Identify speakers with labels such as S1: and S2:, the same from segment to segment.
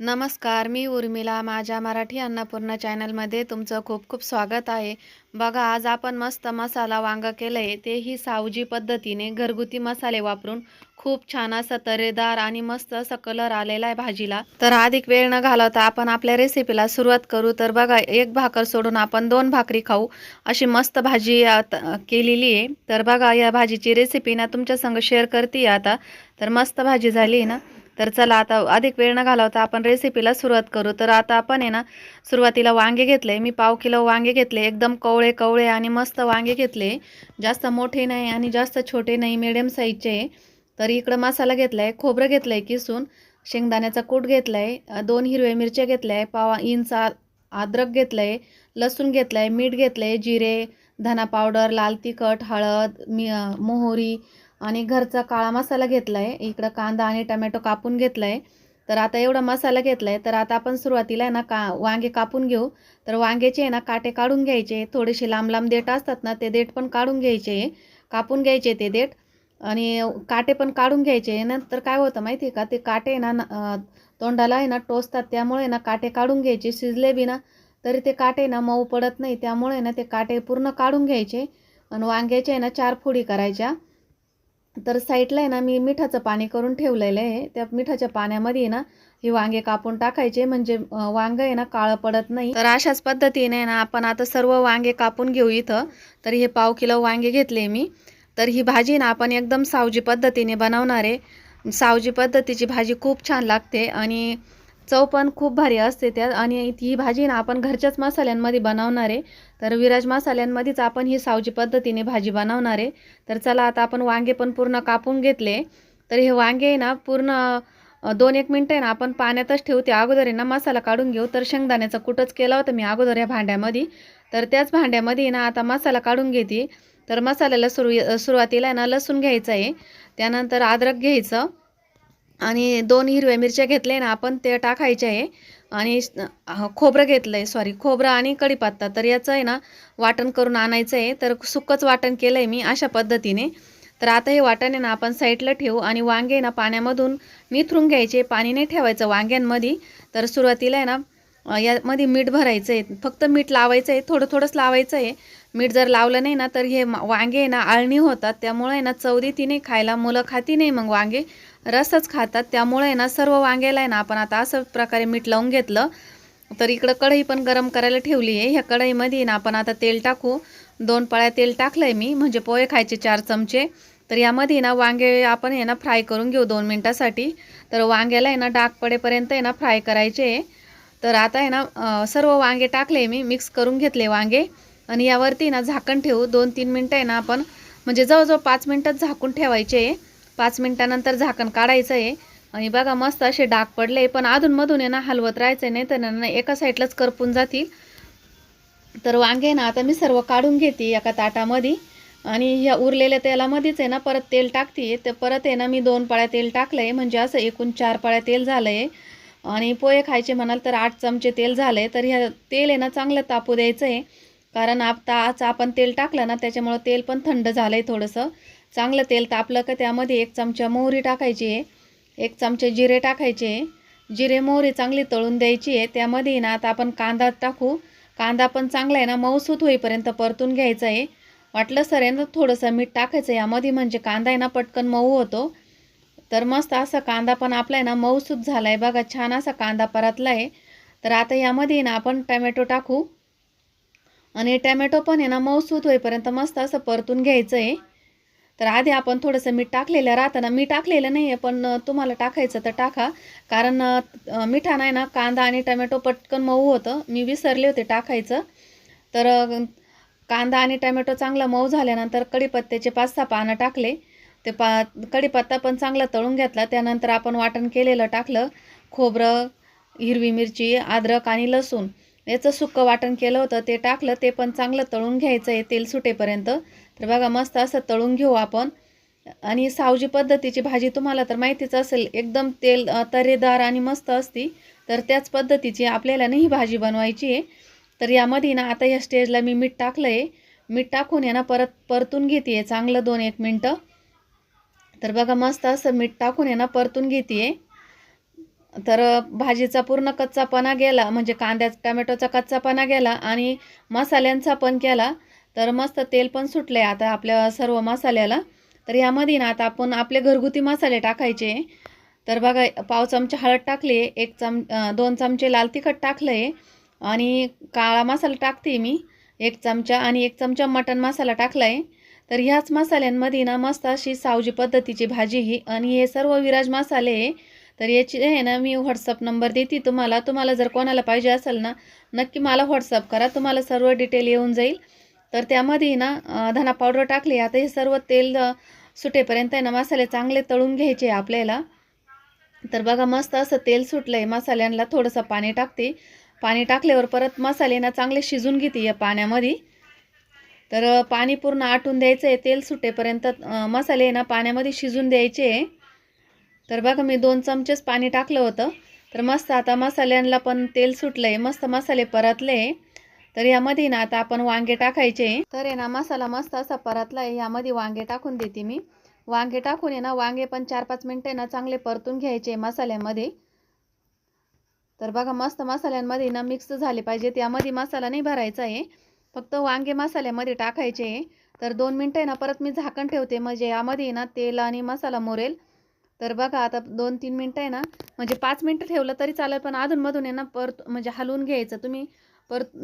S1: नमस्कार मी उर्मिला. माझ्या मराठी अन्नपूर्ण चॅनलमध्ये तुमचं खूप खूप स्वागत आहे. बघा आज आपण मस्त मसाला वांगं केलं आहे तेही सावजी पद्धतीने घरगुती मसाले वापरून खूप छान असं तरेदार आणि मस्त असं कलर आलेला आहे भाजीला. तर अधिक वेळ न घालवता आपण आपल्या रेसिपीला सुरुवात करू. तर बघा एक भाकर सोडून आपण दोन भाकरी खाऊ. अशी मस्त भाजी केलेली आहे. तर बघा या भाजीची रेसिपी ना तुमच्या संग शेअर करते आता. तर मस्त भाजी झाली आहे ना? तर चला आता अधिक वेळ न घालवता आपण रेसिपीला सुरुवात करू. तर आता आपण आहे ना सुरुवातीला वांगे घेतले. मी पाव किलो वांगे घेतले. एकदम कवळे कवळे आणि मस्त वांगे घेतले. जास्त मोठे नाही आणि जास्त छोटे नाही मिडियम साईजचे तर इकडं मसाला घेतला आहे खोबरं घेतलं आहे किसून. शेंगदाण्याचा कूट घेतला आहे दोन हिरव्या मिरच्या घेतल्या आहे पाव इंच अद्रक घेतलं आहे लसूण घेतलं आहे मीठ घेतलं आहे जिरे धना पावडर लाल तिखट हळद मी मोहरी आणि घरचा काळा मसाला घेतला आहे इकडं कांदा आणि टमॅटो कापून घेतला आहे तर आता एवढा मसाला घेतला आहे तर आता आपण सुरुवातीला आहे ना का वांगे कापून घेऊ. तर वांग्याचे आहे ना काटे काढून घ्यायचे. थोडेसे लांब लांब देठ असतात ना ते देठ पण काढून घ्यायचे. कापून घ्यायचे ते देठ. आणि काटे पण काढून घ्यायचे. नंतर काय होतं माहिती आहे का ते काटे ना न- तोंडाला आहे ना टोचतात. त्यामुळे ना काटे काढून घ्यायचे. शिजले बी ना तरी ते काटे ना मऊ पडत नाही. त्यामुळे ना ते काटे पूर्ण काढून घ्यायचे. आणि वांग्याचे आहे ना चार फोडी करायच्या. तर साईडला आहे ना मी मिठाचं पाणी करून ठेवलेलं आहे. त्या मिठाच्या पाण्यामध्ये आहे ना हे वांगे कापून टाकायचे. म्हणजे वांग आहे ना काळं पडत नाही. तर अशाच पद्धतीने ना आपण आता सर्व वांगे कापून घेऊ इथं. तर हे पाव किलो वांगे घेतले मी. तर ही भाजी ना आपण एकदम सावजी पद्धतीने बनवणार आहे. सावजी पद्धतीची भाजी खूप छान लागते. आणि चव पण खूप भारी असते त्यात. आणि ही भाजी ना आपण घरच्याच मसाल्यांमध्ये बनवणार आहे. तर विराज मसाल्यांमध्येच आपण ही सावजी पद्धतीने भाजी बनवणार आहे. तर चला आता आपण वांगे पण पूर्ण कापून घेतले. तर हे वांगे आहे ना पूर्ण दोन एक मिनटं आहे ना आपण पाण्यातच ठेवू. ते अगोदर आहे ना मसाला काढून घेऊ. तर शेंगदाण्याचा कुटच केला होता मी अगोदर या भांड्यामध्ये. तर त्याच भांड्यामध्ये ना आता मसाला काढून घेते. तर मसाल्याला सुरू सुरुवातीला आहे ना लसूण घ्यायचं आहे. त्यानंतर अद्रक घ्यायचं. आणि दोन हिरव्या मिरच्या घेतल्या ना आपण ते टाकायचे आहे. आणि खोबरं घेतलं आहे सॉरी खोबरं आणि कढीपत्ता. तर याचं आहे ना वाटण करून आणायचं आहे. तर सुकंच वाटण केलं आहे मी अशा पद्धतीने. तर आता हे वाटण आहे ना आपण साईडला ठेवू. आणि वांगे आहे ना पाण्यामधून निथरून घ्यायचे. पाणी नाही ठेवायचं वांग्यांमध्ये. तर सुरुवातीला आहे ना यामध्ये मीठ भरायचं आहे. फक्त मीठ लावायचं आहे. थोडं थोडंच लावायचं आहे. मीठ जर लावलं नाही ना तर हे वांगे आहे ना आळणी होतात. त्यामुळे आहे ना चवदी नाही खायला मुलं खाती नाही मग वांगे. रसच खातात त्यामुळे आहे ना सर्व वांग्याला आहे ना आपण आता असं प्रकारे मीठ लावून घेतलं तर इकडं कढई पण गरम करायला ठेवली आहे ह्या कढईमध्ये ना आपण आता तेल टाकू दोन पळ्या तेल टाकलं आहे मी म्हणजे पोहे खायचे चार चमचे तर यामध्ये ना वांगे आपण आहे ना फ्राय करून घेऊ दोन मिनटासाठी तर वांग्याला आहे ना डाग पडेपर्यंत आहे ना फ्राय करायचे आहे तर आता आहे ना सर्व वांगे टाकले मी मिक्स करून घेतले वांगे आणि यावरती ना झाकण ठेवू दोन तीन मिनटं आहे ना आपण म्हणजे जवळजवळ पाच मिनटात झाकून ठेवायचे आहे पाच मिनटानंतर झाकण काढायचं आहे आणि बघा मस्त असे डाग पडले. पण अधूनमधून आहे ना हलवत राहायचं आहे नाही तर ना एका साईडलाच करपून जातील. तर वांगे ना आता मी सर्व काढून घेते एका ताटामध्ये. आणि ह्या उरलेल्या तेलामध्येच आहे ना परत तेल टाकते. तर परत आहे ना मी दोन पाळ्या तेल टाकलं आहे म्हणजे असं एकूण चार पाळ्या तेल झालं आहे आणि पोहे खायचे म्हणाल तर आठ चमचे तेल झालं आहे तर ह्या तेल आहे ना चांगलं तापू द्यायचं आहे कारण आता आज आपण तेल टाकलं ना त्याच्यामुळं तेल पण थंड झालं आहे थोडंसं. चांगलं तेल तापलं का त्यामध्ये एक चमचा मोहरी टाकायची आहे एक चमचे जिरे टाकायचे जिरे मोहरी चांगली तळून द्यायची आहे. त्यामध्ये ना आता आपण कांदा टाकू. कांदा पण चांगला आहे ना मऊसूत होईपर्यंत परतून घ्यायचा आहे. वाटलं सर आहे ना थोडंसं मीठ टाकायचं यामध्ये म्हणजे कांदा आहे ना पटकन मऊ होतो. तर मस्त असा कांदा पण आपला आहे ना मऊसूत झाला आहे बघा छान असा कांदा परतला आहे. तर आता यामध्ये ना आपण टमॅटो टाकू. आणि टमॅटो पण आहे ना मऊसूत होईपर्यंत मस्त असं परतून घ्यायचं आहे. तर आधी आपण थोडंसं मीठ टाकलेलं राहतं ना मी टाकलेलं नाही आहे पण तुम्हाला टाकायचं तर टाका. कारण मिठा नाही ना कांदा आणि टमॅटो पटकन मऊ होतं. मी विसरले होते टाकायचं. तर कांदा आणि टमॅटो चांगला मऊ झाल्यानंतर कढीपत्त्याचे पाच सहा पानं टाकले. ते पा कढीपत्ता पण चांगला तळून घेतला. त्यानंतर आपण वाटण केलेलं टाकलं. खोबरं हिरवी मिरची अद्रक आणि लसूण. याचं सुक्कं वाटण केलं होतं. ते टाकलं. ते पण चांगलं तळून घ्यायचं आहे तेल सुटेपर्यंत. तर बघा मस्त असं तळून घेऊ आपण. आणि सावजी पद्धतीची भाजी तुम्हाला तर माहितीच असेल एकदम तेल तरेदार आणि मस्त असती. तर त्याच पद्धतीची आपल्याला नाही भाजी बनवायची आहे. तर यामध्ये ना आता या स्टेजला मी मीठ टाकलं आहे मीठ टाकून आहे ना परत परतून घेते आहे. चांगलं दोन एक मिनटं. तर बघा मस्त असं मीठ टाकून आहे ना परतून घेते तर भाजीचा पूर्ण कच्चापणा गेला म्हणजे कांद्या टमॅटोचा कच्चापणा गेला आणि मसाल्यांचा पण केला. तर मस्त तेल पण सुटलं आहे आता आपल्या सर्व मसाल्याला. तर यामध्ये ना आता आपण आपले घरगुती मसाले टाकायचे. तर बघा पाव चमचा हळद टाकले एक चम दोन चमचे लाल तिखट टाकलं आहे आणि काळा मसाला टाकते मी. एक चमचा आणि एक चमचा मटन मसाला टाकला आहे तर ह्याच मसाल्यांमध्ये ना मस्त अशी सावजी पद्धतीची भाजी ही आणि हे सर्व विराज मसाले आहे. तर याची आहे ना मी व्हॉट्सअप नंबर देते तुम्हाला. तुम्हाला जर कोणाला पाहिजे असेल ना नक्की मला व्हॉट्सअप करा. तुम्हाला सर्व डिटेल येऊन जाईल. तर त्यामध्ये ना धना पावडर टाकली. आता हे सर्व तेल सुटेपर्यंत आहे ना मसाले चांगले तळून घ्यायचे आहे आपल्याला. तर बघा मस्त असं तेल सुटलं आहे मसाल्यांना थोडंसं पाणी टाकते. पाणी टाकल्यावर परत मसाले ना चांगले शिजून घेते या पाण्यामध्ये. तर पाणी पूर्ण आटून द्यायचं आहे तेल सुटेपर्यंत मसाले ना पाण्यामध्ये शिजून द्यायचे. आहे तर बघा मी दोन चमचेच पाणी टाकलं होतं. तर मस्त आता मसाल्यांना पण तेल सुटलं आहे मस्त मसाले परतले. आहे तर यामध्ये ना आता आपण वांगे टाकायचे. तर आहे ना मसाला मस्त असा परतला आहे यामध्ये वांगे टाकून देते मी. वांगे टाकून आहे ना वांगे पण चार पाच मिनटं ना चांगले परतून घ्यायचे मसाल्यामध्ये. तर बघा मस्त मसाल्यांमध्ये ना मिक्स झाले पाहिजे. यामध्ये मसाला नाही भरायचा आहे. फक्त वांगे मसाल्यामध्ये टाकायचे तर दोन मिनटं ना परत मी झाकण ठेवते. म्हणजे यामध्ये ना तेल आणि मसाला मोरेल. तर बघा आता दोन तीन मिनटं आहे ना म्हणजे पाच मिनटं ठेवलं तरी चालेल. पण अधूनमधून आहे ना परत म्हणजे हलवून घ्यायचं. तुम्ही परत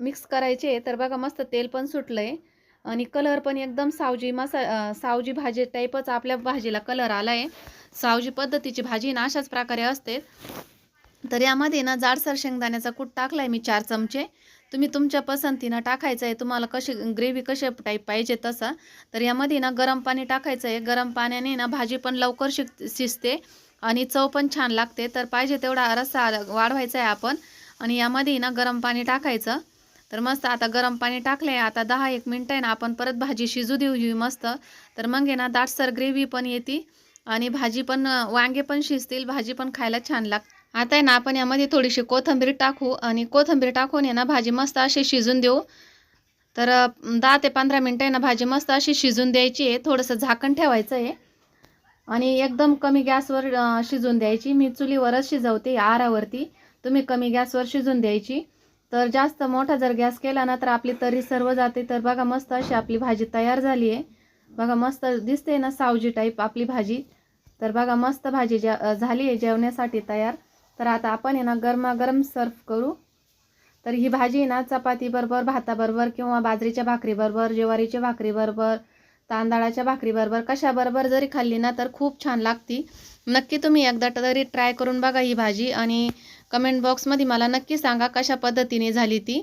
S1: मिक्स करायचे. तर बघा मस्त तेल पण सुटलं आहे आणि कलर पण एकदम सावजी मसा सावजी भाजी टाईपच आपल्या भाजीला कलर आला आहे सावजी पद्धतीची भाजी ना अशाच प्रकारे असते. तर यामध्ये ना जाडसर शेंगदाण्याचा कूट टाकला आहे मी चार चमचे. तुम्ही तुमच्या पसंतीनं टाकायचं आहे तुम्हाला कशी ग्रेव्ही कशा टाईप पाहिजे तसा. तर यामध्ये ना गरम पाणी टाकायचं आहे गरम पाण्याने ना भाजी पण लवकर शिक शिजते. आणि चव पण छान लागते. तर पाहिजे तेवढा रस्सा वाढवायचा आहे आपण. आणि यामध्ये ना गरम पाणी टाकायचं. तर मस्त आता गरम पाणी टाकलं आहे आता दहा एक मिनटं आहे ना आपण परत भाजी शिजू देऊ ही मस्त. तर मग आहे ना दाटसर ग्रेव्ही पण येते. आणि भाजी पण वांगे पण शिजतील. भाजी पण खायला छान लागते आता आहे ना आपण यामध्ये थोडीशी कोथिंबीर टाकू. आणि कोथिंबीर टाकून आहे ना भाजी मस्त अशी शिजून देऊ. तर दहा ते पंधरा मिनटं आहे ना भाजी मस्त अशी शिजून द्यायची आहे. थोडंसं झाकण ठेवायचं आहे. आणि एकदम कमी गॅसवर शिजून द्यायची. मी चुलीवरच शिजवते आरावरती. तुम्ही कमी गॅसवर शिजून द्यायची. तर जास्त मोठा जर गॅस केला ना तर आपली तरी सर्व जाते. तर बघा मस्त अशी आपली भाजी तयार झाली आहे बघा मस्त दिसते ना सावजी टाईप आपली भाजी. तर बघा मस्त भाजी ज्या झाली आहे जेवण्यासाठी तयार. तर आता आपण आहे ना गरमागरम सर्व करू. तर ही भाजी आहे ना चपातीबरोबर भाताबरोबर किंवा बाजरीच्या भाकरीबरोबर ज्वारीच्या भाकरीबरोबर तांदळाच्या भाकरीबरोबर कशाबरोबर जरी खाल्ली ना तर खूप छान लागती. नक्की तुम्ही एकदा तरी ट्राय करून बघा ही भाजी आणि कमेंट बॉक्समध्ये मला नक्की सांगा कशा पद्धतीने झाली ती.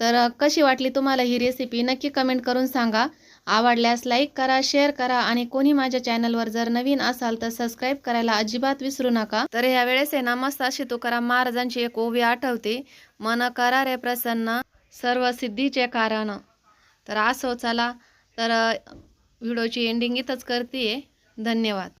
S1: तर कशी वाटली तुम्हाला ही रेसिपी नक्की कमेंट करून सांगा. आवडल्यास लाईक करा शेअर करा आणि कोणी माझ्या चॅनलवर जर नवीन असाल तर सबस्क्राईब करायला अजिबात विसरू नका. तर ह्या वेळेस आहे ना मस्त अशी तुकाराम महाराजांची एक ओवी आठवते. मन करा रे प्रसन्न सर्व सिद्धीचे कारण. तर असो चला. तर व्हिडिओची एंडिंग इथंच करते धन्यवाद.